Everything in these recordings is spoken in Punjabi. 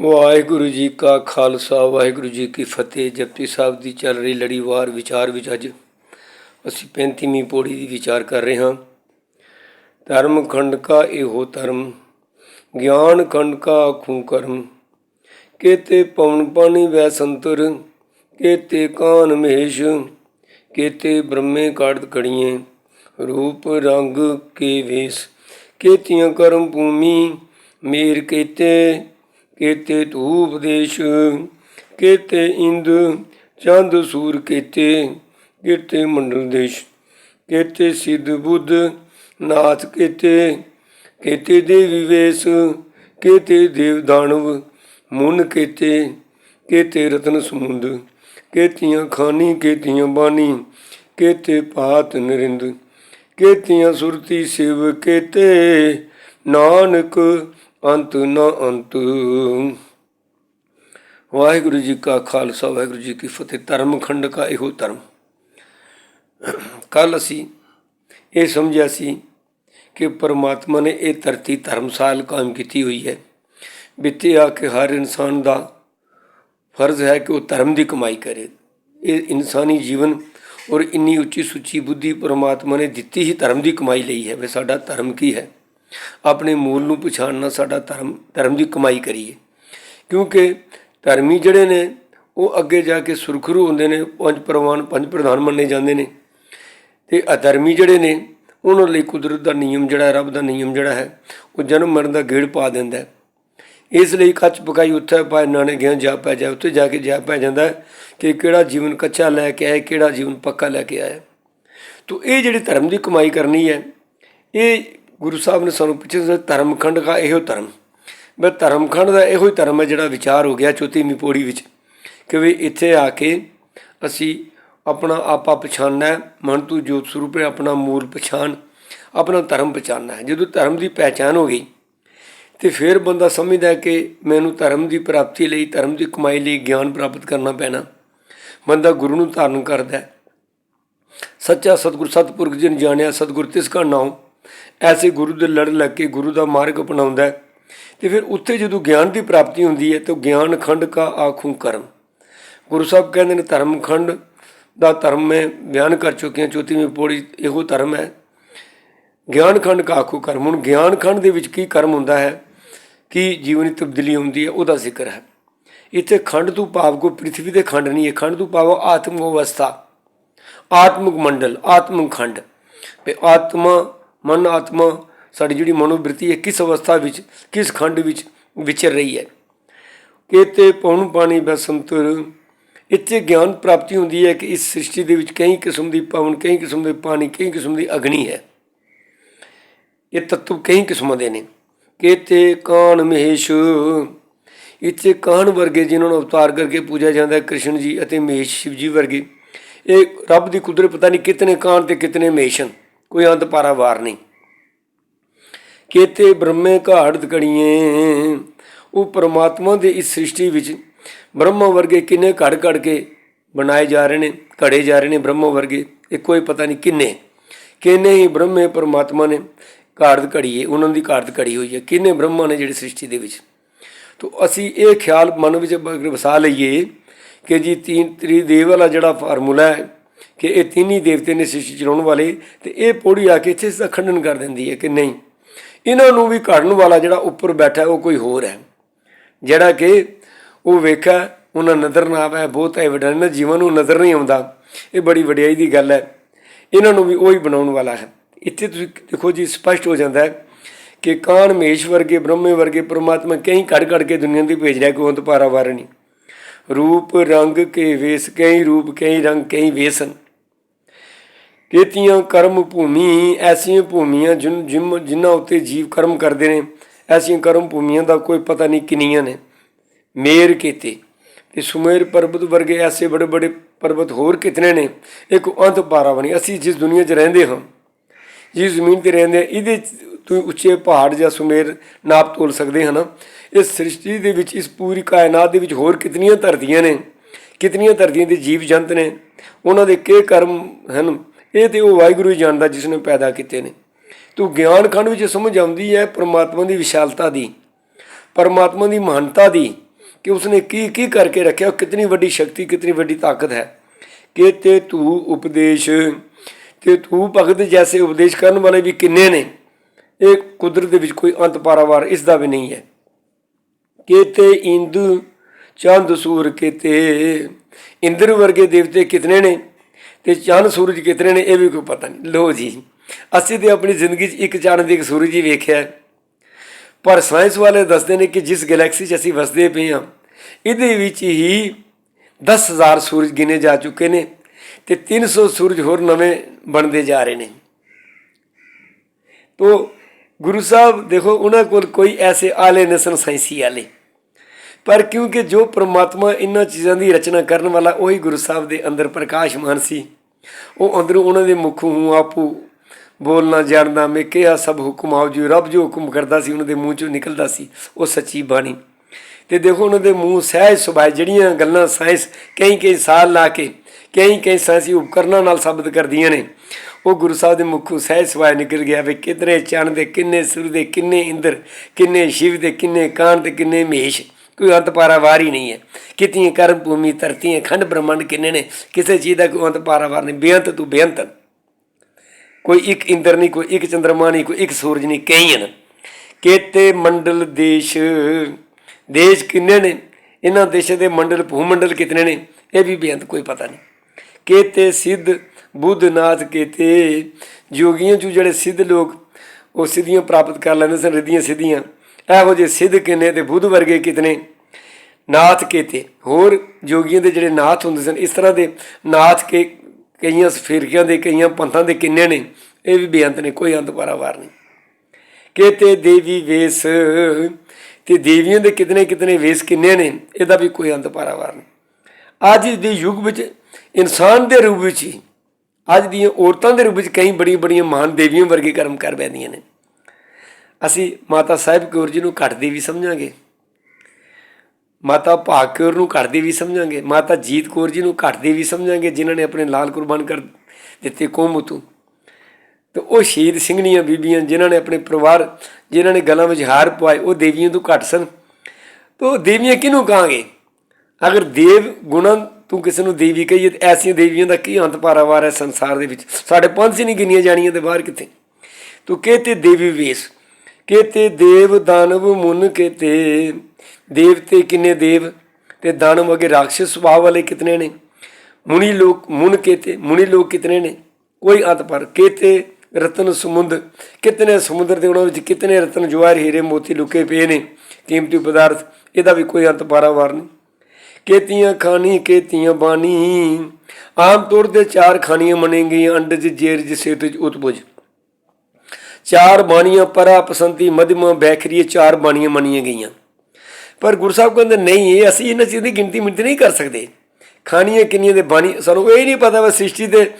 ਵਾਹਿਗੁਰੂ ਜੀ ਕਾ ਖਾਲਸਾ, ਵਾਹਿਗੁਰੂ ਜੀ ਕੀ ਫਤਿਹ। ਜਪਜੀ ਸਾਹਿਬ ਦੀ ਚੱਲ ਰਹੀ ਲੜੀਵਾਰ ਵਿਚਾਰ ਵਿੱਚ ਅੱਜ ਅਸੀਂ 35ਵੀਂ ਪੌੜੀ ਦੀ ਵਿਚਾਰ ਕਰ ਰਹੇ ਹਾਂ। ਧਰਮ ਖੰਡ ਕਾ ਇਹੋ ਧਰਮ, ਗਿਆਨ ਖੰਡ ਕਾ ਆਖੂ ਕਰਮ। ਕੇਤੇ ਪਵਨ ਪਾਣੀ ਵੈ ਸੰਤਰ, ਕੇਤੇ ਕਾਨ ਮਹੇਸ਼, ਕੇਤੇ ਬ੍ਰਹਮੇ ਕਾੜਤ ਕੜੀਏ। ਰੂਪ ਰੰਗ ਕੇ ਵੇਸ, ਕੇਤੀਆਂ ਕਰਮ ਭੂਮੀ, ਮੇਰ ਕੇਤੇ ਕੇਤੇ ਧੂਪ ਦੇਸ਼, ਕੇਤੇ ਇੰਦ, ਚੰਦ, ਸੂਰ ਕੇਤੇ ਕੇਤੇ ਮੰਡਲ ਦੇਸ਼, ਕੇਤੇ ਸਿੱਧ ਬੁੱਧ, ਨਾਥ ਕੇਤੇ ਕੇਤੇ ਦੇ ਵੇਸ, ਕੇਤੇ ਦੇਵ ਦਾਨਵ, ਮੁਨ ਕੇਤੇ ਕੇਤੇ ਰਤਨ ਸਮੁੰਦ, ਕੇਤੀਆਂ ਖਾਨੀ, ਕੇਤੀਆਂ ਬਾਣੀ ਕੇਤੇ ਪਾਤ ਨਰਿੰਦ, ਕੇਤੀਆਂ ਸੁਰਤੀ ਸਿਵ ਕੇਤੇ, ਨਾਨਕ ਅੰਤ ਨ ਅੰਤ। ਵਾਹਿਗੁਰੂ ਜੀ ਕਾ ਖਾਲਸਾ, ਵਾਹਿਗੁਰੂ ਜੀ ਕੀ ਫਤਿਹ। ਧਰਮ ਖੰਡ ਕਾ ਇਹੋ ਧਰਮ। ਕੱਲ ਅਸੀਂ ਇਹ ਸਮਝਿਆ ਸੀ ਕਿ ਪਰਮਾਤਮਾ ਨੇ ਇਹ ਧਰਤੀ ਧਰਮਸਾਲ ਕਾਇਮ ਕੀਤੀ ਹੋਈ ਹੈ। ਬਿੱਤੇ ਆ ਕੇ ਹਰ ਇਨਸਾਨ ਦਾ ਫਰਜ਼ ਹੈ ਕਿ ਉਹ ਧਰਮ ਦੀ ਕਮਾਈ ਕਰੇ। ਇਹ ਇਨਸਾਨੀ ਜੀਵਨ ਔਰ ਇੰਨੀ ਉੱਚੀ ਸੁੱਚੀ ਬੁੱਧੀ ਪਰਮਾਤਮਾ ਨੇ ਦਿੱਤੀ ਹੀ ਧਰਮ ਦੀ ਕਮਾਈ ਲਈ ਹੈ। ਵੀ ਸਾਡਾ ਧਰਮ ਕੀ ਹੈ? ਆਪਣੇ ਮੂਲ ਨੂੰ ਪਛਾਣਨਾ ਸਾਡਾ ਧਰਮ ਧਰਮ ਦੀ ਕਮਾਈ ਕਰੀਏ। ਕਿਉਂਕਿ ਧਰਮੀ ਜਿਹੜੇ ਨੇ, ਉਹ ਅੱਗੇ ਜਾ ਕੇ ਸੁਰਖਰੂ ਹੁੰਦੇ ਨੇ, ਪੰਜ ਪ੍ਰਵਾਨ, ਪੰਜ ਪ੍ਰਧਾਨ ਮੰਨੇ ਜਾਂਦੇ ਨੇ। ਤੇ ਅਧਰਮੀ ਜਿਹੜੇ ਨੇ, ਉਹਨਾਂ ਲਈ ਕੁਦਰਤ ਦਾ ਨਿਯਮ ਜਿਹੜਾ ਰੱਬ ਦਾ ਨਿਯਮ ਜਿਹੜਾ ਹੈ, ਉਹ ਜਨਮ ਮਰਨ ਦਾ ਗੇੜ ਪਾ ਦਿੰਦਾ ਇਸ ਲਈ ਕੱਚ ਪਕਾਈ ਉੱਥੇ ਪਾ ਨਾਣੇ ਗਿਆ ਜਾ ਪੈ ਜਾ ਉੱਥੇ ਜਾ ਕੇ ਜਾ ਪੈ ਜਾਂਦਾ ਕਿ ਕਿਹੜਾ ਜੀਵਨ ਕੱਚਾ ਲੈ ਕੇ ਆਇਆ, ਕਿਹੜਾ ਜੀਵਨ ਪੱਕਾ ਲੈ ਕੇ ਆਇਆ। ਤੋ ਇਹ ਜਿਹੜੀ ਧਰਮ ਦੀ ਕਮਾਈ ਕਰਨੀ ਹੈ, ਇਹ ਗੁਰੂ ਸਾਹਿਬ ਨੇ ਸਾਨੂੰ ਪੁੱਛਿਆ ਧਰਮਖੰਡ ਦਾ ਇਹੋ ਧਰਮ? ਮੈਂ ਧਰਮਖੰਡ ਦਾ ਇਹੋ ਹੀ ਧਰਮ ਹੈ ਜਿਹੜਾ ਵਿਚਾਰ ਹੋ ਗਿਆ ਚੌਥੀਵੀਂ ਪੌੜੀ ਵਿੱਚ ਕਿ ਵੀ ਇੱਥੇ ਆ ਕੇ ਅਸੀਂ ਆਪਣਾ ਆਪਾ ਪਛਾਣਨਾ ਮਨ ਤੂੰ ਜੋਤ ਸਰੂਪ ਹੈ ਆਪਣਾ ਮੂਲ ਪਛਾਣ, ਆਪਣਾ ਧਰਮ ਪਛਾਣਨਾ ਹੈ। ਜਦੋਂ ਧਰਮ ਦੀ ਪਹਿਚਾਨ ਹੋ ਗਈ, ਤੇ ਫਿਰ ਬੰਦਾ ਸਮਝਦਾ ਕਿ ਮੈਨੂੰ ਧਰਮ ਦੀ ਪ੍ਰਾਪਤੀ ਲਈ, ਧਰਮ ਦੀ ਕਮਾਈ ਲਈ ਗਿਆਨ ਪ੍ਰਾਪਤ ਕਰਨਾ ਪੈਣਾ। ਬੰਦਾ ਗੁਰੂ ਨੂੰ ਧਾਰਨ ਕਰਦਾ ਸੱਚਾ ਸਤਿਗੁਰ, ਸਤਿਪੁਰਖ ਜਨ ਜਾਣਿਆ, ਸਤਿਗੁਰ ਤਿਸ ਕਾ ਨਾਮ ਐਸੇ ਗੁਰੂ ਦੇ ਲੜ ਲੱਗ ਕੇ ਗੁਰੂ ਦਾ ਮਾਰਗ ਅਪਣਾਉਂਦਾ ਹੈ। ਤੇ ਫਿਰ ਉੱਥੇ ਜਦੋਂ ਗਿਆਨ ਦੀ ਪ੍ਰਾਪਤੀ ਹੁੰਦੀ ਹੈ, ਤਾਂ ਗਿਆਨ ਖੰਡ ਕਾ ਆਖੂ ਕਰਮ। ਗੁਰੂ ਸਾਹਿਬ ਕਹਿੰਦੇ ਨੇ, ਧਰਮ ਖੰਡ ਦਾ ਧਰਮ ਮੈਂ ਬਿਆਨ ਕਰ ਚੁੱਕੇ ਹਾਂ ਚੌਥੀਵੀਂ ਪੌੜੀ ਇਹੋ ਧਰਮ ਹੈ। ਗਿਆਨ ਖੰਡ ਕਾ ਆਖੂ ਕਰਮ। ਹੁਣ ਗਿਆਨ ਖੰਡ ਦੇ ਵਿੱਚ ਕੀ ਕਰਮ ਹੁੰਦਾ ਹੈ, ਕੀ ਜੀਵਨੀ ਤਬਦੀਲੀ ਹੁੰਦੀ ਹੈ, ਉਹਦਾ ਜ਼ਿਕਰ ਹੈ। ਇੱਥੇ ਖੰਡ ਤੋਂ ਭਾਵ ਕੋ ਪ੍ਰithvi ਦੇ ਖੰਡ ਨਹੀਂ ਹੈ। ਖੰਡ ਤੋਂ ਭਾਵ ਆਤਮ ਅਵਸਥਾ ਆਤਮਕ ਮੰਡਲ, ਆਤਮਿਕ ਖੰਡ। ਵੀ ਆਤਮਾ ਮਨ ਆਤਮਾ ਸਾਡੀ ਜਿਹੜੀ ਮਨੋਬ੍ਰਿਤੀ ਹੈ, ਕਿਸ ਅਵਸਥਾ ਵਿੱਚ, ਕਿਸ ਖੰਡ ਵਿੱਚ ਵਿਚਰ ਰਹੀ ਹੈ। ਕੇਤੇ ਪੌਣ ਪਾਣੀ ਬਸੰਤਰ ਇੱਥੇ ਗਿਆਨ ਪ੍ਰਾਪਤੀ ਹੁੰਦੀ ਹੈ ਕਿ ਇਸ ਸ੍ਰਿਸ਼ਟੀ ਦੇ ਵਿੱਚ ਕਈ ਕਿਸਮ ਦੀ ਪਵਨ, ਕਈ ਕਿਸਮ ਦੇ ਪਾਣੀ, ਕਈ ਕਿਸਮ ਦੀ ਅਗਨੀ ਹੈ। ਇਹ ਤੱਤਵ ਕਈ ਕਿਸਮਾਂ ਦੇ ਨੇ। ਕੇਤੇ ਕਾਨ ਮਹੇਸ਼, ਇੱਥੇ ਕਾਨ ਵਰਗੇ ਜਿਨ੍ਹਾਂ ਨੂੰ ਅਵਤਾਰ ਕਰਕੇ ਪੂਜਿਆ ਜਾਂਦਾ ਹੈ, ਕ੍ਰਿਸ਼ਨ ਜੀ ਅਤੇ ਮਹੇਸ਼ ਸ਼ਿਵ ਜੀ ਵਰਗੇ। ਇਹ ਰੱਬ ਦੀ ਕੁਦਰਤ ਪਤਾ ਨਹੀਂ ਕਿਤਨੇ ਕਾਨ ਤੇ ਕਿਤਨੇ ਮਹੇਸ਼ ਹਨ। ਕੋਈ ਅੰਤ ਪਾਰਾਵਾਰ ਨਹੀਂ। ਕੇਤੇ ਬ੍ਰਹਮੇ ਘਾੜਤ ਕੜੀਏ ਉਹ ਪਰਮਾਤਮਾ ਦੇ ਇਸ ਸ੍ਰਿਸ਼ਟੀ ਵਿੱਚ ਬ੍ਰਹਮਾ ਵਰਗੇ ਕਿੰਨੇ ਘੜ ਘੜ ਕੇ ਬਣਾਏ ਜਾ ਰਹੇ ਨੇ, ਘੜੇ ਜਾ ਰਹੇ ਨੇ ਬ੍ਰਹਮਾ ਵਰਗੇ ਇਹ ਕੋਈ ਪਤਾ ਨਹੀਂ ਕਿੰਨੇ। ਕਿੰਨੇ ਹੀ ਬ੍ਰਹਮੇ ਪਰਮਾਤਮਾ ਨੇ ਘਾੜਤ ਘੜੀਏ ਉਹਨਾਂ ਦੀ ਘਾੜਤ ਘੜੀ ਹੋਈ ਹੈ ਕਿੰਨੇ ਬ੍ਰਹਮਾ ਨੇ ਜਿਹੜੀ ਸ੍ਰਿਸ਼ਟੀ ਦੇ ਵਿੱਚ। ਤੋ ਅਸੀਂ ਇਹ ਖਿਆਲ ਮਨ ਵਿੱਚ ਵਸਾ ਲਈਏ ਕਿ ਜੀ ਤੀਨ ਤ੍ਰਿਦੇਵ ਵਾਲਾ ਜਿਹੜਾ ਫਾਰਮੂਲਾ ਹੈ ਕਿ ਇਹ ਤਿੰਨ ਹੀ ਦੇਵਤੇ ਨੇ ਸ੍ਰਿਸ਼ਟੀ ਚਲਾਉਣ ਵਾਲੇ ਤੇ ਇਹ ਪੌੜੀ ਆ ਕੇ ਇੱਥੇ ਇਸ ਦਾ ਖੰਡਨ ਕਰ ਦਿੰਦੀ ਹੈ ਕਿ ਨਹੀਂ। ਇਹਨਾਂ ਨੂੰ ਵੀ ਘੜਨ ਵਾਲਾ ਜਿਹੜਾ ਉੱਪਰ ਬੈਠਾ ਉਹ ਕੋਈ ਹੋਰ ਹੈ। ਜਿਹੜਾ ਕਿ ਉਹ ਵੇਖਿਆ, ਉਹਨਾਂ ਨਜ਼ਰ ਨਾ ਆਵੇ, ਬਹੁਤ ਐਵੀਡੈਂਟ ਜੀਵਨ ਨੂੰ ਨਜ਼ਰ ਨਹੀਂ ਆਉਂਦਾ। ਇਹ ਬੜੀ ਵਡਿਆਈ ਦੀ ਗੱਲ ਹੈ। ਇਹਨਾਂ ਨੂੰ ਵੀ ਉਹੀ ਬਣਾਉਣ ਵਾਲਾ ਹੈ। ਇੱਥੇ ਤੁਸੀਂ ਦੇਖੋ ਜੀ, ਸਪਸ਼ਟ ਹੋ ਜਾਂਦਾ ਹੈ ਕਿ ਕਾਨ ਮੇਸ਼ ਵਰਗੇ, ਬ੍ਰਹਮੇ ਵਰਗੇ, ਪ੍ਰਮਾਤਮਾ ਕਈ ਘੜ ਘੜ ਕੇ ਦੁਨੀਆ ਦੀ ਭੇਜ ਰਿਹਾ ਕੋਈ ਅੰਤ ਪਾਰਾਵਾਰ ਨਹੀਂ। ਰੂਪ ਰੰਗ ਕੇ ਵੇਸ, ਕਈ ਰੂਪ, ਕਈ ਰੰਗ, ਕਈ ਵੇਸਨ। ਕੇਤੀਆਂ ਕਰਮ ਭੂਮੀ, ਐਸੀਆਂ ਭੂਮੀਆਂ ਜਿਨ, ਜਿਮ- ਜਿਨ੍ਹਾਂ ਉੱਤੇ ਜੀਵ ਕਰਮ ਕਰਦੇ ਨੇ, ਐਸੀਆਂ ਕਰਮ ਭੂਮੀਆਂ ਦਾ ਕੋਈ ਪਤਾ ਨਹੀਂ ਕਿੰਨੀਆਂ ਨੇ। ਮੇਰ ਕੀਤੇ। ਤੇ ਸੁਮੇਰ ਪਰਬਤ ਵਰਗੇ ਐਸੇ ਬੜੇ ਬੜੇ ਪਰਬਤ ਹੋਰ ਕਿਤਨੇ ਨੇ, ਇੱਕ ਅੰਤ ਪਾਰਾ ਬਣੀ। ਅਸੀਂ ਜਿਸ ਦੁਨੀਆ 'ਚ ਰਹਿੰਦੇ ਹਾਂ, ਜਿਸ ਜ਼ਮੀਨ ਤੇ ਰਹਿੰਦੇ ਹਾਂ, ਇਹਦੇ 'ਚ ਤੁਸੀਂ ਉੱਚੇ ਪਹਾੜ ਜਾਂ ਸੁਮੇਰ ਨਾਪ ਤੋਲ ਸਕਦੇ ਹਨ। ਇਸ ਸ੍ਰਿਸ਼ਟੀ ਦੇ ਵਿੱਚ, ਇਸ ਪੂਰੀ ਕਾਇਨਾਤ ਦੇ ਵਿੱਚ ਹੋਰ ਕਿਤਨੀਆਂ ਧਰਤੀਆਂ ਨੇ? ਕਿਤਨੀਆਂ ਧਰਤੀਆਂ ਦੇ ਜੀਵ ਜੰਤ ਨੇ? ਉਹਨਾਂ ਦੇ ਕੀ ਕਰਮ ਹਨ? ਇਹ ਤੇ ਉਹ ਵਾਹਿਗੁਰੂ ਹੀ ਜਾਣਦਾ ਜਿਸ ਨੇ ਪੈਦਾ ਕੀਤੇ ਨੇ। ਤੂੰ ਗਿਆਨ ਖੰਡ ਵਿੱਚ ਸਮਝ ਆਉਂਦੀ ਹੈ ਪਰਮਾਤਮਾ ਦੀ ਵਿਸ਼ਾਲਤਾ ਦੀ, ਪਰਮਾਤਮਾ ਦੀ ਮਹਾਨਤਾ ਦੀ, ਕਿ ਉਸਨੇ ਕੀ ਕੀ ਕਰਕੇ ਰੱਖਿਆ ਕਿਤਨੀ ਵੱਡੀ ਸ਼ਕਤੀ, ਕਿਤਨੀ ਵੱਡੀ ਤਾਕਤ ਹੈ। ਕਿ ਤੇ ਤੂੰ ਉਪਦੇਸ਼, ਤੇ ਤੂੰ ਭਗਤ ਜੈਸੇ ਉਪਦੇਸ਼ ਕਰਨ ਵਾਲੇ ਵੀ ਕਿੰਨੇ ਨੇ? ਇਹ ਕੁਦਰਤ ਦੇ ਵਿੱਚ ਕੋਈ ਅੰਤ ਪਾਰਾਵਾਰ ਇਸ ਦਾ ਵੀ ਨਹੀਂ ਹੈ। ਕੇਤੇ ਇੰਦੂ ਚੰਦ ਸੂਰ ਕੇਤੇ। ਇੰਦਰ ਵਰਗੇ ਦੇਵਤੇ ਕਿਤਨੇ ਨੇ ਤੇ ਚੰਦ ਸੂਰਜ ਕਿਤਨੇ ਨੇ ਇਹ ਵੀ ਕੋਈ ਪਤਾ ਨਹੀਂ। ਲੋ ਜੀ, ਅਸੀਂ ਤੇ ਆਪਣੀ ਜ਼ਿੰਦਗੀ 'ਚ ਇੱਕ ਚੰਦ ਦੀ ਇੱਕ ਸੂਰਜ ਹੀ ਵੇਖਿਆ ਪਰ ਸਾਇੰਸ ਵਾਲੇ ਦੱਸਦੇ ਨੇ ਕਿ ਜਿਸ ਗੈਲੈਕਸੀ 'ਚ ਅਸੀਂ ਵਸਦੇ ਪਏ ਹਾਂ, ਇਹਦੇ ਵਿੱਚ ਹੀ 10000 ਸੂਰਜ ਗਿਣੇ ਜਾ ਚੁੱਕੇ ਨੇ ਤੇ 300 ਸੂਰਜ ਹੋਰ ਨਵੇਂ ਬਣਦੇ ਜਾ ਰਹੇ ਨੇ। ਤੋ ਗੁਰੂ ਸਾਹਿਬ, ਦੇਖੋ, ਉਹਨਾਂ ਕੋਲ ਕੋਈ ਐਸੇ ਆਲੇ ਨਸਨ ਸਾਇੰਸੀ ਆਲੇ ਪਰ ਕਿਉਂਕਿ ਜੋ ਪ੍ਰਮਾਤਮਾ ਇਹਨਾਂ ਚੀਜ਼ਾਂ ਦੀ ਰਚਨਾ ਕਰਨ ਵਾਲਾ, ਉਹੀ ਗੁਰੂ ਸਾਹਿਬ ਦੇ ਅੰਦਰ ਪ੍ਰਕਾਸ਼ਮਾਨ ਸੀ। ਉਹ ਅੰਦਰੋਂ ਉਹਨਾਂ ਦੇ ਮੁਖੋਂ ਹੂੰ, ਆਪੂ, ਬੋਲਣਾ, ਜਾਣਦਾ, ਮੈਂ ਕਿਹਾ, ਸਭ ਹੁਕਮ ਆਉ ਜੀ, ਰੱਬ ਜੋ ਹੁਕਮ ਕਰਦਾ ਸੀ, ਉਹਨਾਂ ਦੇ ਮੂੰਹ ਚੋਂ ਨਿਕਲਦਾ ਸੀ, ਉਹ ਸੱਚੀ ਬਾਣੀ। ਤੇ ਦੇਖੋ, ਉਹਨਾਂ ਦੇ ਮੂੰਹ ਸਹਿਜ ਸੁਭਾਅ, ਜਿਹੜੀਆਂ ਗੱਲਾਂ ਸਾਇੰਸ ਕਈ ਕਈ ਸਾਲ ਲਾ ਕੇ ਕਈ ਕਈ ਸਾਇੰਸੀ ਉਪਕਰਨਾਂ ਨਾਲ ਸਾਬਤ ਕਰਦੀਆਂ ਨੇ ਉਹ ਗੁਰੂ ਸਾਹਿਬ ਦੇ ਮੁਖੋਂ ਸਹਿਜ ਸੁਭਾਅ ਨਿਕਲ ਗਿਆ ਵੀ ਕਿਧਰੇ ਚੰਨ ਦੇ, ਕਿੰਨੇ ਸੂਰ ਦੇ, ਕਿੰਨੇ ਇੰਦਰ, ਕਿੰਨੇ ਸ਼ਿਵ ਦੇ, ਕਿੰਨੇ ਕਾਂਨ ਤੇ, ਕਿੰਨੇ ਮਹੇਸ਼। ਕੋਈ ਅੰਤ ਪਾਰਾਵਾਰ ਹੀ ਨਹੀਂ ਹੈ। ਕਿਤਨੀ ਕਰਮ ਭੂਮੀ ਧਰਤੀਆਂ, ਖੰਡ ਬ੍ਰਹਮੰਡ ਕਿੰਨੇ ਨੇ? ਕਿਸੇ ਚੀਜ਼ ਦਾ ਕੋਈ ਅੰਤ ਪਾਰਾਵਾਰ ਨਹੀਂ। ਬੇਅੰਤ ਤੂੰ ਬੇਅੰਤ। ਕੋਈ ਇੱਕ ਇੰਦਰ ਨਹੀਂ, ਕੋਈ ਇੱਕ ਚੰਦਰਮਾ ਨਹੀਂ, ਕੋਈ ਇੱਕ ਸੂਰਜ ਨਹੀਂ ਕਈ ਹਨ ਕੇਤੇ ਮੰਡਲ ਦੇਸ਼। ਦੇਸ਼ ਕਿੰਨੇ ਨੇ? ਇਹਨਾਂ ਦੇਸ਼ਾਂ ਦੇ ਮੰਡਲ, ਭੂਮੰਡਲ ਕਿਤਨੇ ਨੇ? ਇਹ ਵੀ ਬੇਅੰਤ, ਕੋਈ ਪਤਾ ਨਹੀਂ। ਕੇਤੇ ਸਿੱਧ ਬੁੱਧਨਾਥ ਕੇਤੇ। ਜੋਗੀਆਂ ਚੋਂ ਜਿਹੜੇ ਸਿੱਧ ਲੋਕ, ਉਹ ਸਿੱਧੀਆਂ ਪ੍ਰਾਪਤ ਕਰ ਲੈਂਦੇ ਸਨ, ਰਿੱਧੀਆਂ ਸਿੱਧੀਆਂ। ਇਹੋ ਜਿਹੇ ਸਿੱਧ ਕਿੰਨੇ ਤੇ ਬੁੱਧ ਵਰਗੇ ਕਿਤਨੇ? ਨਾਥ ਕੇਤੇ। ਹੋਰ ਜੋਗੀਆਂ ਦੇ ਜਿਹੜੇ ਨਾਥ ਹੁੰਦੇ ਸਨ, ਇਸ ਤਰ੍ਹਾਂ ਦੇ ਨਾਥ ਕੇ, ਕਈਆਂ ਫਿਰਕਿਆਂ ਦੇ, ਕਈਆਂ ਪੰਥਾਂ ਦੇ ਕਿੰਨੇ ਨੇ? ਇਹ ਵੀ ਬੇਅੰਤ ਨੇ, ਕੋਈ ਅੰਤ ਪਾਰਾਵਾਰ ਨਹੀਂ। ਕਿਤੇ ਦੇਵੀ ਵੇਸ। ਤੇ ਦੇਵੀਆਂ ਦੇ ਕਿਤਨੇ ਕਿਤਨੇ ਵੇਸ ਕਿੰਨੇ ਨੇ? ਇਹਦਾ ਵੀ ਕੋਈ ਅੰਤ ਪਾਰਾਵਾਰ ਨਹੀਂ। ਅੱਜ ਦੇ ਯੁੱਗ ਵਿੱਚ ਇਨਸਾਨ ਦੇ ਰੂਪ ਵਿੱਚ ਹੀ ਅੱਜ ਦੀਆਂ ਔਰਤਾਂ ਦੇ ਰੂਪ ਵਿੱਚ ਕਈ ਬੜੀਆਂ ਬੜੀਆਂ ਮਾਨ ਦੇਵੀਆਂ ਵਰਗੇ ਕਰਮ ਕਰ ਬੈਠੀਆਂ ਨੇ। ਅਸੀਂ ਮਾਤਾ ਸਾਹਿਬ ਕੌਰ ਜੀ ਨੂੰ ਘੱਟ ਦੀ ਵੀ ਸਮਝਾਂਗੇ। ਮਾਤਾ ਭਾਗ ਕੌਰ ਨੂੰ ਘੱਟ ਦੀ ਵੀ ਸਮਝਾਂਗੇ। ਮਾਤਾ ਜੀਤ ਕੌਰ ਜੀ ਨੂੰ ਘੱਟ ਦੀ ਵੀ ਸਮਝਾਂਗੇ, ਜਿਨ੍ਹਾਂ ਨੇ ਆਪਣੇ ਲਾਲ ਕੁਰਬਾਨ ਕਰ ਦਿੱਤੇ ਕੌਮ ਉਤੋਂ ਤੇ ਉਹ ਸ਼ਹੀਦ ਸਿੰਘਣੀਆਂ ਬੀਬੀਆਂ, ਜਿਨ੍ਹਾਂ ਨੇ ਆਪਣੇ ਪਰਿਵਾਰ, ਜਿਨ੍ਹਾਂ ਨੇ ਗਲਾਂ ਵਿੱਚ ਹਾਰ ਪਵਾਏ, ਉਹ ਦੇਵੀਆਂ ਤੋਂ ਘੱਟ ਸਨ। ਤੇ ਉਹ ਦੇਵੀਆਂ ਕਿਹਨੂੰ ਕਹਾਂਗੇ? ਅਗਰ ਦੇਵ ਗੁਣਾਂ ਤੂੰ ਕਿਸੇ ਨੂੰ ਦੇਵੀ ਕਹੀਏ ਤੇ ਐਸੀਆਂ ਦੇਵੀਆਂ ਦਾ ਕੀ ਅੰਤ ਪਾਰਾਵਾਰ ਹੈ ਸੰਸਾਰ ਦੇ ਵਿੱਚ? ਸਾਡੇ ਪੰਜ ਹੀ ਨਹੀਂ ਗਿਣੀਆਂ ਜਾਣੀਆਂ ਤੇ ਬਾਹਰ ਕਿੱਥੇ? ਤੂੰ ਕਹਤੇ ਦੇਵੀ ਵੇਸ, ਕਹਤੇ ਦੇਵ ਦਾਨਵ ਮੁਨ ਕਹਤੇ। ਦੇਵਤੇ ਕਿੰਨੇ ਦੇਵ ਤੇ ਦਾਨਵ ਅਗੇ ਰਾਖਸ਼ ਸੁਭਾਅ ਵਾਲੇ ਕਿਤਨੇ ਨੇ? ਮੁਨੀ ਲੋਕ, ਮੁਨ ਕਹਤੇ, ਮੁਨੀ ਲੋਕ ਕਿਤਨੇ ਨੇ? ਕੋਈ ਅੰਤ ਪਰ ਕਹਤੇ ਰਤਨ ਸਮੁੰਦ, ਕਿਤਨੇ ਸਮੁੰਦਰ ਦੇ ਉਹਨਾਂ ਵਿੱਚ ਕਿਤਨੇ ਰਤਨ ਜਵਾਹਰ ਹੀਰੇ ਮੋਤੀ ਲੁਕੇ ਪਏ ਨੇ? ਕੀਮਤੀ ਪਦਾਰਥ, ਇਹਦਾ ਵੀ ਕੋਈ ਅੰਤ ਪਾਰਾਵਾਰ ਨਹੀਂ। ਕੇਤੀਆਂ ਖਾਨੀ ਕੇਤੀਆਂ ਬਾਣੀ। ਆਮ ਤੌਰ ਤੇ ਚਾਰ ਖਾਣੀਆਂ ਮੰਨੇਗੀਆਂ ਅੰਡਜ ਜੇਰਜ ਸੇਤਜ ਉਤਪੁਜ ਚਾਰ ਬਾਣੀਆਂ ਪਰਾ, ਪਸੰਤੀ, ਮਧਿਮਾ ਬੈਖਰੀ ਚਾਰ ਬਾਣੀਆਂ ਮੰਨੀਆਂ ਗਈਆਂ। ਪਰ ਗੁਰੂ ਸਾਹਿਬ ਕਹਿੰਦੇ, ਨਹੀਂ ਅਸੀਂ ਇਹਨਾਂ ਚੀਜ਼ਾਂ ਦੀ ਗਿਣਤੀ ਮਿੰਤੀ ਨਹੀਂ ਕਰ ਸਕਦੇ। ਖਾਣੀਆਂ ਕਿੰਨੀਆਂ ਦੇ ਬਾਣੀ ਸਾਨੂੰ ਇਹ ਨਹੀਂ ਪਤਾ ਵਾ, ਸ੍ਰਿਸ਼ਟੀ ਦੇ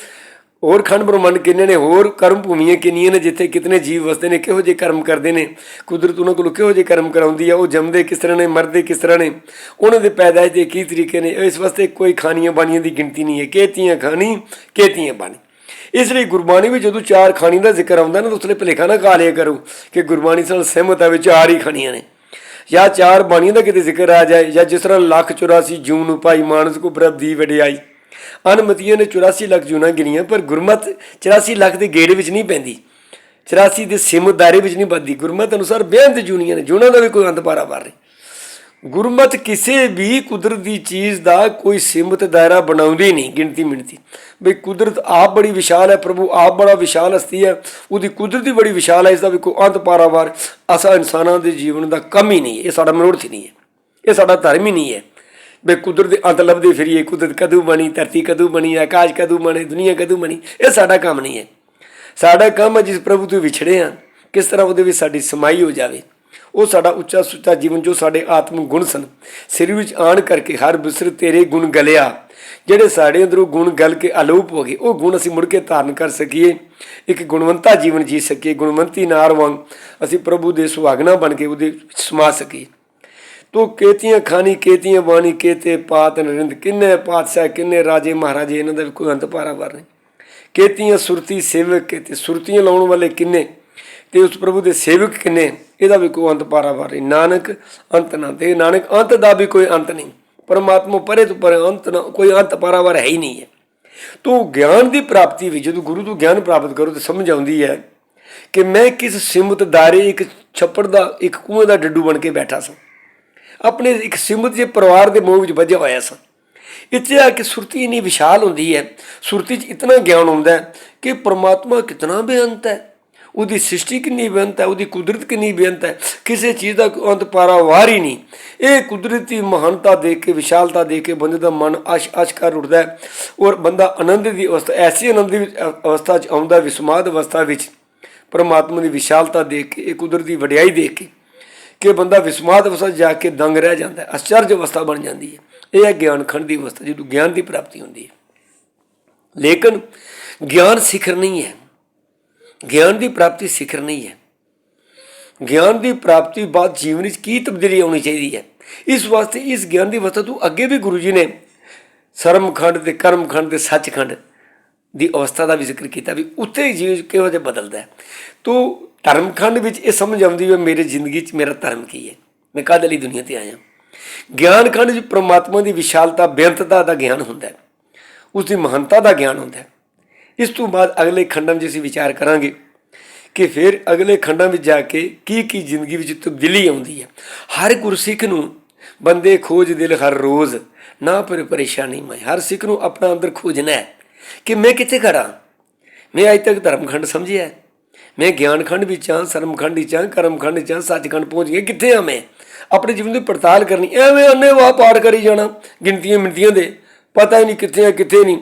ਹੋਰ ਖੰਡ ਬ੍ਰਹਮੰਡ ਕਿੰਨੇ ਨੇ, ਹੋਰ ਕਰਮ ਭੂਮੀਆਂ ਕਿੰਨੀਆਂ ਨੇ, ਜਿੱਥੇ ਕਿਤਨੇ ਜੀਵ ਵਸਦੇ ਨੇ, ਕਿਹੋ ਜਿਹੇ ਕਰਮ ਕਰਦੇ ਨੇ, ਕੁਦਰਤ ਉਹਨਾਂ ਕੋਲ ਕਿਹੋ ਜਿਹੇ ਕਰਮ ਕਰਾਉਂਦੀ ਆ, ਉਹ ਜੰਮਦੇ ਕਿਸ ਤਰ੍ਹਾਂ ਨੇ, ਮਰਦੇ ਕਿਸ ਤਰ੍ਹਾਂ ਨੇ, ਉਹਨਾਂ ਦੇ ਪੈਦਾਇਸ਼ ਦੇ ਕੀ ਤਰੀਕੇ ਨੇ, ਇਸ ਵਾਸਤੇ ਕੋਈ ਖਾਣੀਆਂ ਬਾਣੀਆਂ ਦੀ ਗਿਣਤੀ ਨਹੀਂ ਹੈ, ਕੇਤੀਆਂ ਖਾਣੀ, ਕੇਤੀਆਂ ਬਾਣੀ। ਇਸ ਲਈ ਗੁਰਬਾਣੀ ਵਿੱਚ ਜਦੋਂ ਚਾਰ ਖਾਣੀ ਦਾ ਜ਼ਿਕਰ ਆਉਂਦਾ ਨਾ, ਤਾਂ ਉਸਲੇ ਭਲੇਖਾ ਨਾ ਖਾ ਲਿਆ ਕਰੋ ਕਿ ਗੁਰਬਾਣੀ ਨਾਲ ਸਹਿਮਤ ਹੈ ਵਿੱਚ ਚਾਰ ਹੀ ਖਾਣੀਆਂ ਨੇ। ਜਾਂ ਚਾਰ ਬਾਣੀਆਂ ਦਾ ਕਿਤੇ ਜ਼ਿਕਰ ਆ ਜਾਏ, ਜਾਂ ਜਿਸ ਤਰ੍ਹਾਂ ਲੱਖ 84 ਜੂਨ ਉਪਾਈ ਭਾਈ ਮਾਨਸ ਕੋ ਪ੍ਰਭ ਦੀ ਵਡਿਆਈ ਅਨਮਤੀਆਂ ਨੇ 84 ਲੱਖ ਜੂਨਾਂ ਗਿਣੀਆਂ, ਪਰ ਗੁਰਮਤ 84 ਲੱਖ ਦੇ ਗੇੜੇ ਵਿੱਚ ਨਹੀਂ ਪੈਂਦੀ। 84 ਦੇ ਸਿਮਦਾਰੇ ਵਿੱਚ ਨਹੀਂ ਬੱਦੀ ਗੁਰਮਤ ਅਨੁਸਾਰ ਬੇਅੰਤ ਜੂਨੀਆਂ ਨੇ, ਜੂਨਾਂ ਦਾ ਵੀ ਕੋਈ ਅੰਤ ਪਾਰਾਵਾਰ ਨਹੀਂ। ਗੁਰਮਤ ਕਿਸੇ ਵੀ ਕੁਦਰਤ ਦੀ ਚੀਜ਼ ਦਾ ਕੋਈ ਸੀਮਤ ਦਾਇਰਾ ਬਣਾਉਂਦੀ ਨਹੀਂ, ਗਿਣਤੀ ਮਿਣਤੀ। ਬਈ ਕੁਦਰਤ ਆਪ ਬੜੀ ਵਿਸ਼ਾਲ ਹੈ, ਪ੍ਰਭੂ ਆਪ ਬੜਾ ਵਿਸ਼ਾਲ ਹਸਤੀ ਹੈ। ਉਹਦੀ ਕੁਦਰਤ ਹੀ ਬੜੀ ਵਿਸ਼ਾਲ ਹੈ, ਇਸ ਦਾ ਵੀ ਕੋਈ ਅੰਤ ਪਾਰਾਵਾਰ ਅਸਾ ਇਨਸਾਨਾਂ ਦੇ ਜੀਵਨ ਦਾ ਕਮ ਹੀ। ਨਹੀਂ ਇਹ ਸਾਡਾ ਮਨੋਰਥ ਨਹੀਂ ਹੈ। ਇਹ ਸਾਡਾ ਧਰਮ ਹੀ ਨਹੀਂ ਹੈ। ਬਈ ਕੁਦਰਤ ਦੇ ਅੰਤ ਲੱਭਦੇ ਫਿਰੀਏ, ਕੁਦਰਤ ਕਦੋਂ ਬਣੀ, ਧਰਤੀ ਕਦੋਂ ਬਣੀ, ਆਕਾਸ਼ ਕਦੋਂ ਬਣੇ, ਦੁਨੀਆ ਕਦੋਂ ਬਣੀ, ਇਹ ਸਾਡਾ ਕੰਮ ਨਹੀਂ ਹੈ। ਸਾਡਾ ਕੰਮ ਹੈ ਜਿਸ ਪ੍ਰਭੂ ਤੋਂ ਵਿਛੜੇ ਆ ਕਿਸ ਤਰ੍ਹਾਂ ਉਹਦੇ ਵਿੱਚ ਸਾਡੀ ਸਮਾਈ ਹੋ ਜਾਵੇ। ਉਹ ਸਾਡਾ ਉੱਚਾ ਸੁੱਚਾ ਜੀਵਨ ਜੋ ਸਾਡੇ ਆਤਮ ਗੁਣ ਸਨ ਸਰੀਰ ਵਿੱਚ ਆਣ ਕਰਕੇ ਹਰ ਬਿਸਰ ਤੇਰੇ ਗੁਣ ਗਲਿਆ। ਜਿਹੜੇ ਸਾਡੇ ਅੰਦਰੋਂ ਗੁਣ ਗਲ ਕੇ ਅਲੋਪ ਹੋ ਗਏ, ਉਹ ਗੁਣ ਅਸੀਂ ਮੁੜ ਕੇ ਧਾਰਨ ਕਰ ਸਕੀਏ। ਇੱਕ ਗੁਣਵੰਤਾ ਜੀਵਨ ਜੀ ਸਕੀਏ, ਗੁਣਵੰਤੀ ਨਾਰ ਵਾਂਗ ਅਸੀਂ ਪ੍ਰਭੂ ਦੇ ਸੁਹਾਗਣਾ ਬਣ ਕੇ ਉਹਦੇ ਸਮਾ ਸਕੀਏ। ਤੂੰ ਕੇਤੀਆਂ ਖਾਣੀ, ਕੇਤੀਆਂ ਬਾਣੀ ਕੇਤੇ ਪਾਤ ਨਰਿੰਦ। ਕਿੰਨੇ ਪਾਤਸ਼ਾਹ, ਕਿੰਨੇ ਰਾਜੇ ਮਹਾਰਾਜੇ ਇਹਨਾਂ ਦਾ ਵੀ ਕੋਈ ਅੰਤ ਪਾਰਾਵਾਰ ਨਹੀਂ। ਕੇਤੀਆਂ ਸੁਰਤੀ ਸੇਵਕ, ਕੇਤੇ ਸੁਰਤੀਆਂ ਲਾਉਣ ਵਾਲੇ ਕਿੰਨੇ? ਤੇ ਉਸ ਪ੍ਰਭੂ ਦੇ ਸੇਵਕ ਕਿੰਨੇ? ਇਹਦਾ ਵੀ ਕੋਈ ਅੰਤ ਪਾਰਾਵਾਰ ਨਹੀਂ। ਨਾਨਕ ਅੰਤ ਨਾ ਤੇ ਨਾਨਕ ਅੰਤ ਦਾ ਵੀ ਕੋਈ ਅੰਤ ਨਹੀਂ। ਪਰਮਾਤਮਾ ਪਰੇ ਤੋਂ ਪਰੇ ਅੰਤ ਨਾ ਕੋਈ ਅੰਤ ਪਾਰਾਵਾਰ ਹੈ ਹੀ ਨਹੀਂ ਹੈ। ਤੋ ਗਿਆਨ ਦੀ ਪ੍ਰਾਪਤੀ ਵੀ, ਜਦੋਂ ਗੁਰੂ ਤੋਂ ਗਿਆਨ ਪ੍ਰਾਪਤ ਕਰੋ ਤਾਂ ਸਮਝ ਆਉਂਦੀ ਹੈ ਕਿ ਮੈਂ ਕਿਸ ਸਿਮਤ ਦਾਰੇ, ਇੱਕ ਛੱਪੜ ਦਾ, ਇੱਕ ਕੂਏ ਦਾ ਡੱਡੂ ਬਣ ਕੇ ਬੈਠਾ ਸਾਂ। ਆਪਣੇ ਇੱਕ ਸਿਮਤ ਜੇ ਪਰਿਵਾਰ ਦੇ ਮੋਹ ਵਿੱਚ ਵੱਜਿਆ ਹੋਇਆ ਸਾਂ। ਇੱਥੇ ਆ ਕੇ ਸੁਰਤੀ ਇੰਨੀ ਵਿਸ਼ਾਲ ਹੁੰਦੀ ਹੈ, ਸੁਰਤੀ 'ਚ ਇਤਨਾ ਗਿਆਨ ਹੁੰਦਾ ਹੈ ਕਿ ਪ੍ਰਮਾਤਮਾ ਕਿਤਨਾ ਬੇਅੰਤ ਹੈ। ਉਹਦੀ ਸ੍ਰਿਸ਼ਟੀ ਕਿੰਨੀ ਬੇਅੰਤ ਹੈ, ਉਹਦੀ ਕੁਦਰਤ ਕਿੰਨੀ ਬੇਅੰਤ ਹੈ, ਕਿਸੇ ਚੀਜ਼ ਦਾ ਕੋਈ ਅੰਤ ਪਾਰਾਵਾਰ ਹੀ ਨਹੀਂ। ਇਹ ਕੁਦਰਤੀ ਮਹਾਨਤਾ ਦੇਖ ਕੇ, ਵਿਸ਼ਾਲਤਾ ਦੇਖ ਕੇ ਬੰਦੇ ਦਾ ਮਨ ਅਸ਼ ਅਸ਼ ਕਰ ਉੱਠਦਾ ਹੈ ਔਰ ਬੰਦਾ ਆਨੰਦ ਦੀ ਅਵਸਥਾ, ਐਸੀ ਆਨੰਦ ਦੀ ਅਵਸਥਾ 'ਚ ਆਉਂਦਾ, ਵਿਸਮਾਦ ਅਵਸਥਾ ਵਿੱਚ ਪਰਮਾਤਮਾ ਦੀ ਵਿਸ਼ਾਲਤਾ ਦੇਖ ਕੇ, ਇਹ ਕੁਦਰਤ ਦੀ ਵਡਿਆਈ ਦੇਖ ਕੇ। ਕਿ ਬੰਦਾ ਵਿਸਮਾਦ ਅਵਸਥਾ ਜਾ ਕੇ ਦੰਗ ਰਹਿ ਜਾਂਦਾ ਹੈ, ਅਚਰਜ ਅਵਸਥਾ ਬਣ ਜਾਂਦੀ ਹੈ। ਇਹ ਹੈ ਗਿਆਨ ਖੰਡ ਦੀ ਅਵਸਥਾ, ਜਿਹਨੂੰ ਗਿਆਨ ਦੀ ਪ੍ਰਾਪਤੀ ਹੁੰਦੀ ਹੈ। ਲੇਕਿਨ ਗਿਆਨ ਸਿਖਰ ਨਹੀਂ ਹੈ। ਗਿਆਨ ਦੀ ਪ੍ਰਾਪਤੀ ਸਿਖਰ ਨਹੀਂ ਹੈ। ਗਿਆਨ ਦੀ ਪ੍ਰਾਪਤੀ ਬਾਅਦ ਜੀਵਨ ਵਿੱਚ ਕੀ ਤਬਦੀਲੀ ਆਉਣੀ ਚਾਹੀਦੀ ਹੈ? ਇਸ ਵਾਸਤੇ ਇਸ ਗਿਆਨ ਦੀ ਅਵਸਥਾ ਤੋਂ ਅੱਗੇ ਵੀ ਗੁਰੂ ਜੀ ਨੇ ਸਰਮਖੰਡ ਤੇ ਕਰਮਖੰਡ ਤੇ ਸੱਚਖੰਡ ਦੀ ਅਵਸਥਾ ਦਾ ਵੀ ਜ਼ਿਕਰ ਕੀਤਾ ਵੀ ਉੱਥੇ ਜੀਵ ਕਿਹੋ ਜਿਹਾ ਬਦਲਦਾ ਹੈ। ਤੋ ਧਰਮਖੰਡ ਵਿੱਚ ਇਹ ਸਮਝ ਆਉਂਦੀ ਹੈ ਮੇਰੇ ਜ਼ਿੰਦਗੀ 'ਚ ਮੇਰਾ ਧਰਮ ਕੀ ਹੈ? ਮੈਂ ਕਾਹਦੇ ਲਈ ਦੁਨੀਆ ਤੇ ਆਇਆ? ਗਿਆਨ ਖੰਡ 'ਚ ਪ੍ਰਮਾਤਮਾ ਦੀ ਵਿਸ਼ਾਲਤਾ, ਬੇਅੰਤਤਾ ਦਾ ਗਿਆਨ ਹੁੰਦਾ ਹੈ। ਉਸ ਦੀ ਮਹਾਨਤਾ ਦਾ ਗਿਆਨ ਹੁੰਦਾ ਹੈ। ਇਸ ਤੋਂ ਬਾਅਦ ਅਗਲੇ ਖੰਡਾਂ ਵਿੱਚ ਅਸੀਂ ਵਿਚਾਰ ਕਰਾਂਗੇ ਕਿ ਫਿਰ ਅਗਲੇ ਖੰਡਾਂ ਵਿੱਚ ਜਾ ਕੇ ਕੀ ਕੀ ਜ਼ਿੰਦਗੀ ਵਿੱਚ ਤਬਦੀਲੀ ਆਉਂਦੀ ਹੈ। ਹਰ ਗੁਰਸਿੱਖ ਨੂੰ ਬੰਦੇ ਖੋਜ ਦਿਲ ਹਰ ਰੋਜ਼, ਨਾ ਪਰ ਪਰੇਸ਼ਾਨੀ ਮੈਂ ਹਰ ਸਿੱਖ ਨੂੰ ਆਪਣਾ ਅੰਦਰ ਖੋਜਣਾ ਹੈ ਕਿ ਮੈਂ ਕਿੱਥੇ ਖੜਾ ਮੈਂ ਅਜ ਤੱਕ ਧਰਮਖੰਡ ਸਮਝਿਆ ਹੈ। ਮੈਂ ਗਿਆਨਖੰਡ ਵਿੱਚ ਹਾਂ ਸਰਮਖੰਡ ਵਿੱਚ ਹਾਂ, ਕਰਮਖੰਡ ਵਿੱਚ ਹਾਂ, ਸੱਚਖੰਡ ਪਹੁੰਚ ਗਏ ਕਿੱਥੇ ਆ ਮੈਂ? ਆਪਣੇ ਜੀਵਨ ਦੀ ਪੜਤਾਲ ਕਰਨੀ। ਐਵੇਂ ਅੰਨੇ ਵਾਹ ਪਾੜ ਕਰੀ ਜਾਣਾ, ਗਿਣਤੀਆਂ ਮਿੰਟੀਆਂ ਦੇ। ਪਤਾ ਹੀ ਨਹੀਂ ਕਿੱਥੇ ਆ, ਕਿੱਥੇ ਨਹੀਂ।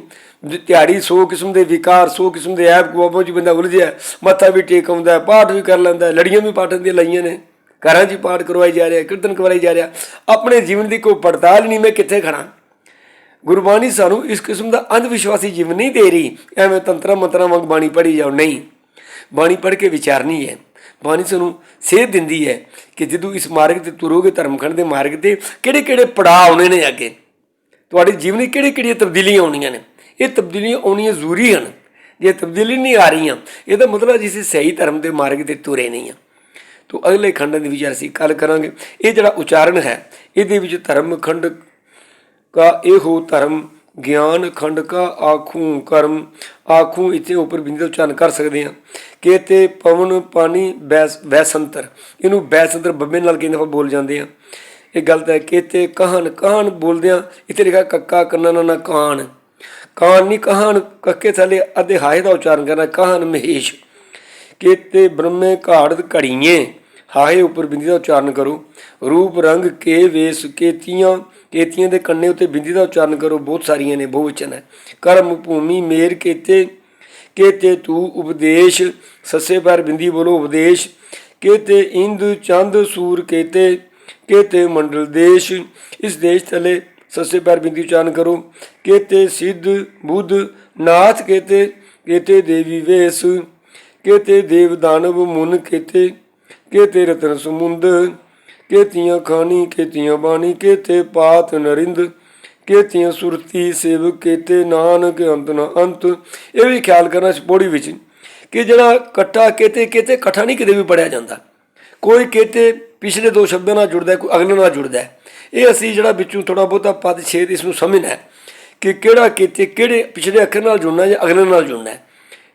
ਦ- ਦਿਹਾੜੀ 100 ਕਿਸਮ ਦੇ, ਵਿਕਾਰ 100 ਕਿਸਮ ਦੇ ਐਪ ਕੋਬੋ ਚ ਬੰਦਾ ਉਲਝਿਆ ਮੱਥਾ ਵੀ ਟੇਕ ਆਉਂਦਾ, ਪਾਠ ਵੀ ਕਰ ਲੈਂਦਾ, ਲੜੀਆਂ ਵੀ ਪਾਠਨ ਦੀਆਂ ਲਾਈਆਂ ਨੇ। ਘਰਾਂ 'ਚ ਹੀ ਪਾਠ ਕਰਵਾਈ ਜਾ ਰਿਹਾ, ਕੀਰਤਨ ਕਰਵਾਈ ਜਾ ਰਿਹਾ। ਆਪਣੇ ਜੀਵਨ ਦੀ ਕੋਈ ਪੜਤਾਲ ਹੀ ਨਹੀਂ, ਮੈਂ ਕਿੱਥੇ ਖੜਾ? ਗੁਰਬਾਣੀ ਸਾਨੂੰ ਇਸ ਕਿਸਮ ਦਾ ਅੰਧ ਵਿਸ਼ਵਾਸੀ ਜੀਵਨ ਨਹੀਂ ਦੇ ਰਹੀ। ਐਵੇਂ ਤੰਤਰਾ ਮੰਤਰਾਂ ਵਾਂਗ ਬਾਣੀ ਪੜ੍ਹੀ ਜਾਓ, ਨਹੀਂ। ਬਾਣੀ ਪੜ੍ਹ ਕੇ ਵਿਚਾਰਨੀ ਹੈ। ਬਾਣੀ ਸਾਨੂੰ ਸੇਧ ਦਿੰਦੀ ਹੈ ਕਿ ਜਦੋਂ ਇਸ ਮਾਰਗ ਤੇ ਤੁਰੋਗੇ ਧਰਮਖੰਡ ਦੇ ਮਾਰਗ ਤੇ ਕਿਹੜੇ ਕਿਹੜੇ ਪੜਾਅ ਆਉਣੇ ਨੇ ਅੱਗੇ? ਤੁਹਾਡੇ ਜੀਵਨ ਵਿੱਚ ਕਿਹੜੀ ਕਿਹੜੀਆਂ ਤਬਦੀਲੀਆਂ ਆਉਣੀਆਂ ਨੇ? ਇਹ ਤਬਦੀਲੀਆਂ ਆਉਣੀਆਂ ਜ਼ਰੂਰੀ ਹਨ। ਜੇ ਤਬਦੀਲੀ ਨਹੀਂ ਆ ਰਹੀਆਂ, ਇਹਦਾ ਮਤਲਬ ਜਿਸੇ ਸਹੀ ਧਰਮ ਦੇ ਮਾਰਗ ਤੇ ਤੁਰੇ ਨਹੀਂ ਆ ਤੋ ਅਗਲੇ ਖੰਡਾਂ ਦੇ ਵਿਚਾਰ ਅਸੀਂ ਕੱਲ ਕਰਾਂਗੇ। ਇਹ ਜਿਹੜਾ ਉਚਾਰਨ ਹੈ, ਇਹਦੇ ਵਿੱਚ ਧਰਮ ਖੰਡ ਕਾ ਇਹੋ ਧਰਮ, ਗਿਆਨ ਖੰਡ ਕਾ ਆਖੂ ਕਰਮ। ਆਖੂ ਇਥੇ ਉੱਪਰ ਬਿੰਦੂ ਉਚਾਰਨ ਕਰ ਸਕਦੇ ਹਾਂ। ਕੇਤੇ ਪਵਨ, ਪਾਣੀ, ਬੈਸ, ਬੈਸੰਤਰ। ਇਹਨੂੰ ਬੈਸੰਤਰ ਬੱਬੇ ਨਾਲ ਕਹਿੰਦੇ ਕਿੰਨੇ ਬੋਲ ਜਾਂਦੇ ਆ। ਇਹ ਗਲਤ ਹੈ ਕੇਤੇ ਤੇ ਕਹਾਣ ਕਹਾਣ ਬੋਲਦੇ ਆ ਇੱਥੇ ਲਿਖਿਆ ਕੱਕਾ ਕੰਨਾ ਨਾ ਨਾ ਕਾਨ। ਕਾਨ ਨਹੀਂ ਕਹਾਣ ਕੱਕੇ ਥੱਲੇ ਅਧੇ ਹਾਏ ਦਾ ਉਚਾਰਨ ਕਰਨਾ ਕਹਾਣ ਮਹੇਸ਼। ਕੇਤੇ ਬ੍ਰਹਮੇ ਘਾੜਤ ਘੜੀਏ, ਹਾਏ ਉੱਪਰ ਬਿੰਦੀ ਦਾ ਉਚਾਰਨ ਕਰੋ। ਰੂਪ, ਰੰਗ, ਕੇ, ਵੇਸ, ਕੇਤੀਆਂ ਕੇਤੀਆਂ ਦੇ ਕੰਨੇ ਉੱਤੇ ਬਿੰਦੀ ਦਾ ਉਚਾਰਨ ਕਰੋ, ਬਹੁਤ ਸਾਰੀਆਂ ਨੇ ਬਹੁਵਚਨ ਹੈ। ਕਰਮ, ਭੂਮੀ, ਮੇਰ, ਕੇਤੇ ਕੇਤੇ ਤੂੰ ਉਪਦੇਸ਼, ਸੱਸੇ ਪਰ ਬਿੰਦੀ ਬੋਲੋ ਉਪਦੇਸ਼ ਕੇਤੇ ਇੰਦ ਚੰਦ ਸੂਰ ਕੇਤੇ ਕੇਤੇ ਮੰਡਲ ਦੇਸ਼, ਇਸ ਦੇਸ਼ ਥਲੇ ਸੱਸੇ ਪੈਰ ਬਿੰਦੀ ਉਚਾਰਨ ਕਰੋ ਕੇਤੇ ਸਿੱਧ, ਬੁੱਧ, ਨਾਥ ਕੇਤੇ ਕੇਤੇ ਦੇਵੀ ਵੇਸ ਕੇਤੇ ਦੇਵ ਦਾਨਵ ਮੁਨ ਕੇਤੇ ਕੇਤੇ ਰਤਨ ਸਮੁੰਦ ਕੇਤੀਆਂ ਖਾਣੀ ਕੇਤੀਆਂ ਬਾਣੀ ਕੇਤੇ ਪਾਤ ਨਰਿੰਦ ਕੇਤੀਆਂ ਸੁਰਤੀ ਸੇਵਕ ਕੇਤੇ, ਨਾਨਕ ਅੰਤ ਨਾ ਅੰਤ। ਇਹ ਵੀ ਖਿਆਲ ਕਰਨਾ ਪੌੜੀ ਵਿੱਚ ਕਿ ਜਿਹੜਾ ਇਕੱਠਾ ਕੇਤੇ ਕੇਤੇ ਇਕੱਠਾ ਨਹੀਂ ਕਿਤੇ ਵੀ ਪੜਿਆ ਜਾਂਦਾ। ਕੋਈ ਕੇਤੇ ਪਿਛਲੇ ਦੋ ਸ਼ਬਦਾਂ ਨਾਲ ਜੁੜਦਾ, ਕੋਈ ਅਗਲੇ ਨਾਲ ਜੁੜਦਾ। ਇਹ ਅਸੀਂ ਜਿਹੜਾ ਵਿੱਚੋਂ ਥੋੜਾ ਬਹੁਤਾ ਪਦ ਛੇਦ ਇਸ ਨੂੰ ਸਮਝਣਾ ਹੈ ਕਿ ਕਿਹੜਾ ਕੇਤੇ, ਕਿਹੜੇ ਪਿਛਲੇ ਅੱਖਰ ਨਾਲ ਜੁੜਨਾ ਜਾਂ ਅਗਲੇ ਨਾਲ ਜੁੜਨਾ ਹੈ।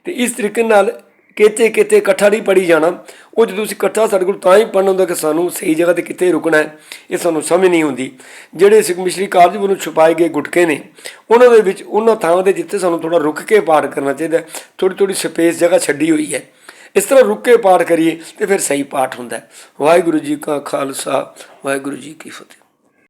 ਤੇ ਇਸ ਤਰੀਕੇ ਨਾਲ ਕਿਤੇ ਕਿਤੇ ਇਕੱਠਾ ਨਹੀਂ ਪੜੀ ਜਾਣਾ। ਉਹ ਜਦੋਂ ਅਸੀਂ ਇਕੱਠਾ ਸਾਡੇ ਕੋਲ ਤਾਂ ਹੀ ਪੜਨਾ ਹੁੰਦਾ ਕਿ ਸਾਨੂੰ ਸਹੀ ਜਗ੍ਹਾ ਤੇ ਕਿੱਥੇ ਰੁਕਣਾ ਹੈ, ਇਹ ਸਾਨੂੰ ਸਮਝ ਨਹੀਂ ਹੁੰਦੀ। ਜਿਹੜੇ ਸਿੱਖ ਮਿਸ਼ਰੀ ਕਾਲਜ ਵੱਲੋਂ ਛੁਪਾਏ ਗਏ ਗੁਟਕੇ ਨੇ, ਉਹਨਾਂ ਦੇ ਵਿੱਚ ਉਹਨਾਂ ਥਾਵਾਂ ਤੇ ਜਿੱਥੇ ਸਾਨੂੰ ਥੋੜਾ ਰੁਕ ਕੇ ਪਾਠ ਕਰਨਾ ਚਾਹੀਦਾ ਥੋੜੀ ਥੋੜੀ ਸਪੇਸ ਜਗ੍ਹਾ ਛੱਡੀ ਹੋਈ ਹੈ। ਇਸ ਤਰ੍ਹਾਂ ਰੁਕ ਕੇ ਪਾਠ ਕਰੀਏ ਤੇ ਫਿਰ ਸਹੀ ਪਾਠ ਹੁੰਦਾ ਹੈ। ਵਾਹਿਗੁਰੂ ਜੀ ਕਾ ਖਾਲਸਾ, ਵਾਹਿਗੁਰੂ ਜੀ ਕੀ ਫਤਿਹ।